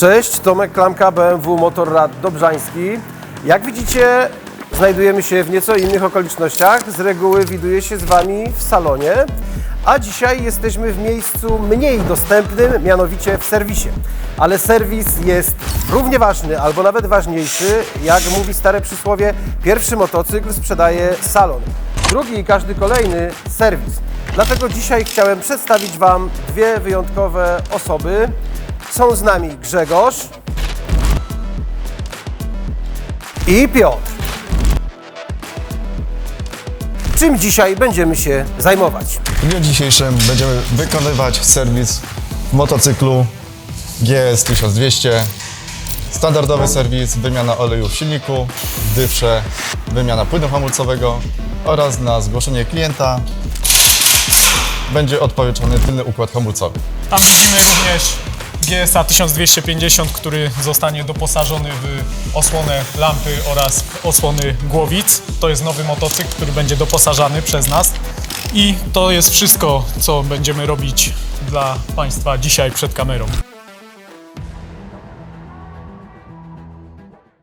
Cześć, Tomek Klamka, BMW Motorrad Dobrzański. Jak widzicie, znajdujemy się w nieco innych okolicznościach. Z reguły widuję się z Wami w salonie, a dzisiaj jesteśmy w miejscu mniej dostępnym, mianowicie w serwisie. Ale serwis jest równie ważny, albo nawet ważniejszy. Jak mówi stare przysłowie, pierwszy motocykl sprzedaje salon, drugi i każdy kolejny serwis. Dlatego dzisiaj chciałem przedstawić Wam dwie wyjątkowe osoby. Są z nami Grzegorz i Piotr. Czym dzisiaj będziemy się zajmować? W dniu dzisiejszym będziemy wykonywać serwis w motocyklu GS 1200. Standardowy serwis, wymiana oleju w silniku, w dyfrze, wymiana płynu hamulcowego oraz na zgłoszenie klienta będzie odpowietrzony tylny układ hamulcowy. Tam widzimy również GSA 1250, który zostanie doposażony w osłonę lampy oraz osłony głowic. To jest nowy motocykl, który będzie doposażany przez nas. I to jest wszystko, co będziemy robić dla Państwa dzisiaj przed kamerą.